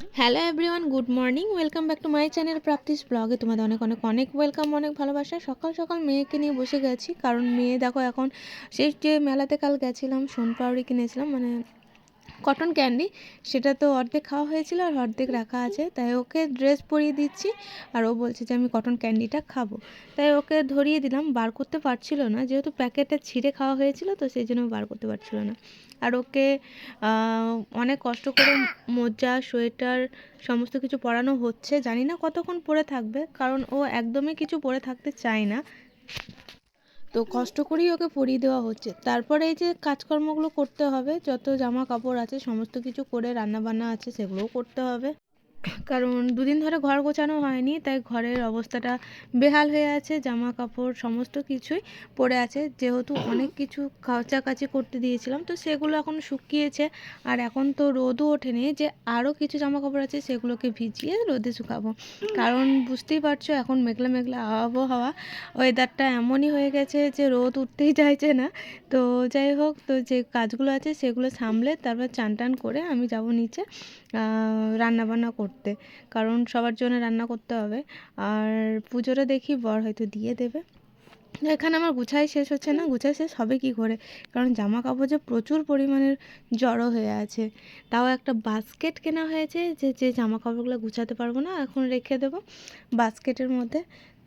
Hello everyone, good morning. Welcome back to my channel প্রাপ্তিস ব্লগে। তোমাদের অনেক অনেক অনেক ওয়েলকাম, অনেক ভালোবাসা। সকাল সকাল মেয়েকে নিয়ে বসে গেছি, কারণ মেয়ে দেখো এখন শেষ যে মেলাতে কাল গেছিলাম সোনপাউড়ি কিনেছিলাম মানে কটন ক্যান্ডি সেটা তো অর্ধেক খাওয়া হয়েছিল আর অর্ধেক রাখা আছে। তাই ওকে ড্রেস পরিয়ে দিচ্ছি আর ও বলছে যে আমি কটন ক্যান্ডিটা খাব। তাই ওকে ধরিয়ে দিলাম, বার করতে পারছিল না। যেহেতু প্যাকেটটা ছিঁড়ে খাওয়া হয়েছিল, তো সেই জন্য বার করতে পারছিল না। আর ওকে অনেক কষ্ট করে মোজা, সোয়েটার সমস্ত কিছু পরানো হচ্ছে। জানি না কতক্ষণ পরে থাকবে, কারণ ও একদমই কিছু পরে থাকতে চায় না। তো কষ্ট করেই ওকে পরিয়ে দেওয়া হচ্ছে। তারপরে এই যে কাজকর্মগুলো করতে হবে, যত জামা কাপড় আছে, সমস্ত কিছু করে রান্নাবান্না আছে, সেগুলোও করতে হবে। কারণ দুদিন ধরে ঘর গোছানো হয়নি, তাই ঘরের অবস্থাটা বেহাল হয়ে আছে জামা কাপড় সমস্ত কিছুই পড়ে আছে। যেহেতু অনেক কিছু কাচাকাচি করতে দিয়েছিলাম, তো সেগুলো এখন শুকিয়েছে। আর এখন তো রোদও ওঠেনি, যে আরও কিছু জামা কাপড় আছে সেগুলোকে ভিজিয়ে রোদে শুকাবো। কারণ বুঝতেই পারছ, এখন মেঘলা মেঘলা আবহাওয়া ওয়েদারটা এমনই হয়ে গেছে যে রোদ উঠতেই চাইছে না। তো যাই হোক, তো যে কাজগুলো আছে সেগুলো সামলে তারপর চান টান করে আমি যাব নিচে রান্না বান্না করতে। কারণ সবার জন্য রান্না করতে হবে। আর পুজোটা দেখি বর হয়তো দিয়ে দেবে। এখানে আমার গুছাই শেষ হচ্ছে না। গুছাই শেষ হবে কি করে? কারণ জামা কাপড় যে প্রচুর পরিমাণের জড়ো হয়ে আছে। তাও একটা বাস্কেট কেনা হয়েছে যে যে জামা কাপড়গুলো গুছাতে পারব না এখন রেখে দেবো বাস্কেটের মধ্যে।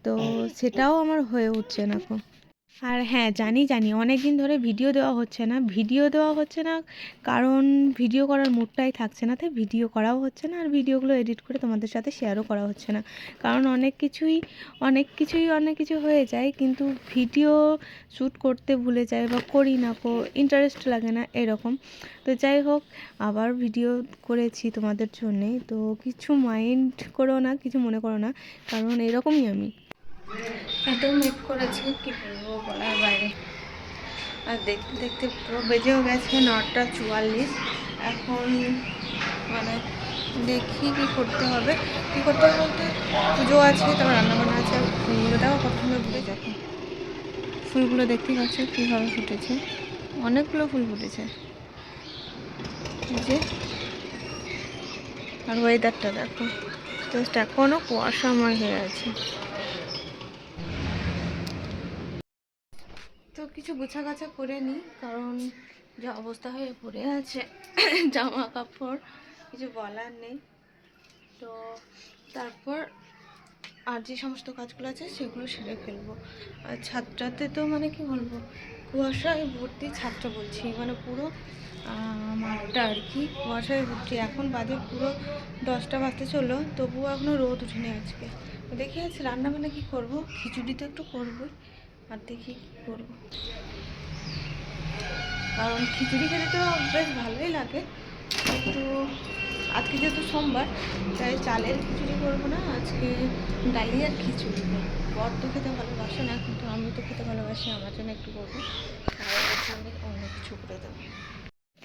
তো সেটাও আমার হয়ে উঠছে না এখন আর হ্যাঁ জানি জানি। অনেক দিন ধরে ভিডিও দেওয়া হচ্ছে না। ভিডিও দেওয়া হচ্ছে না কারণ ভিডিও করার মুডটাই থাকছে না, তাই ভিডিও করাও হচ্ছে না আর ভিডিওগুলো এডিট করে তোমাদের সাথে শেয়ারও করা হচ্ছে না। কারণ অনেক কিছুই অনেক কিছুই, অনেক কিছু হয়ে যায় কিন্তু ভিডিও শ্যুট করতে ভুলে যায় বা করি না কো ইন্টারেস্ট লাগে না এরকম। তো যাই হোক, আবার ভিডিও করেছি তোমাদের জন্যেই তো কিছু মাইন্ড করো না, কিছু মনে করো না, কারণ এরকমই আমি। এত মেক করেছে, কি বলব বলার বাইরে। আর দেখতে দেখতে পুরো বেজেও গেছে নটা চুয়াল্লিশ। এখন মানে দেখি কি করতে হবে। কি করতে হবে বলতে পুজো আছে, তারপর রান্নাবান্না আছে ফুলগুলোটাও সুন্দর ফুটেছে এখন ফুলগুলো দেখতেই পাচ্ছ কীভাবে ফুটেছে। অনেকগুলো ফুল ফুটেছে। যে, আর ওয়েদারটা দেখো। জাস্ট এখনও কুয়াশাময় হয়ে আছে। তো কিছু গোছাগাছা করে নিই কারণ যে অবস্থা হয়ে পড়ে আছে জামা কাপড় কিছু বলার নেই। তো তারপর আর যে সমস্ত কাজগুলো আছে, সেগুলো সেরে ফেলব। আর ছাদটাতে তো মানে কি বলব, কুয়াশায় ভর্তি ছাদটা বলছি মানে পুরো মাঠটা আর কি, কুয়াশায় ভর্তি। এখন বাজে পুরো দশটা বাজতে চলল, তবুও এখনও রোদ উঠেনি আজকে। দেখি রান্না বান্না কী করব? খিচুড়ি তো একটু করবোই। আর দেখি কী করব। কারণ খিচুড়ি খেতে তো বেশ ভালোই লাগে, কিন্তু আজকে যেহেতু সোমবার, তাই চালের খিচুড়ি করব না, আজকে ডালি আর খিচুড়ি। বর তো খেতে ভালোবাসে না, কিন্তু আমি তো খেতে ভালোবাসি, আমার জন্য একটু করব। তাই জন্য অন্য কিছু করে দেবো।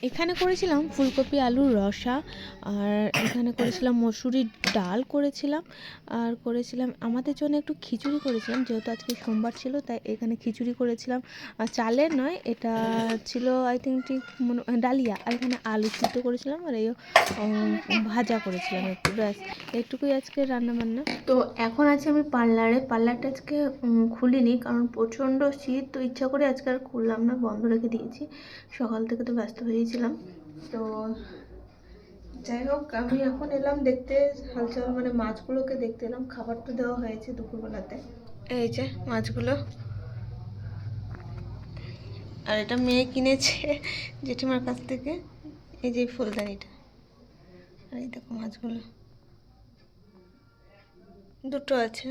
এখানে করেছিলাম ফুলকপি, আলুর রসা, আর এখানে করেছিলাম মসুরির ডাল করেছিলাম, আর করেছিলাম, আমাদের জন্য একটু খিচুড়ি করেছিলাম, যেহেতু আজকে সোমবার ছিল, তাই এখানে খিচুড়ি করেছিলাম। আর চালের নয়, এটা ছিল আই থিঙ্ক ঠিক মনে, ডালিয়া, আর এখানে আলু সিদ্ধ করেছিলাম, আর এই ভাজা করেছিলাম একটু, ব্যাস এটুকুই আজকে রান্না বান্না তো এখন আছি আমি পার্লারে, পার্লারটা আজকে খুলিনি, কারণ প্রচণ্ড শীত, তো ইচ্ছা করে আজকে আর খুললাম না, বন্ধ রেখে দিয়েছি, সকাল থেকে তো ব্যস্ত হয়েছিলাম তো যাই হোক, আমি এখন এলাম দেখতে। হালচাল মানে মাছগুলোকে দেখতে এলাম। খাবার তো দেওয়া হয়েছে দুপুরবেলাতে। এই যে মাছগুলো। আর এটা মেয়ে কিনেছে জেঠিমার কাছ থেকে। এই যে ফুলদানিটা। আর এই দেখো মাছগুলো। দুটো আছে।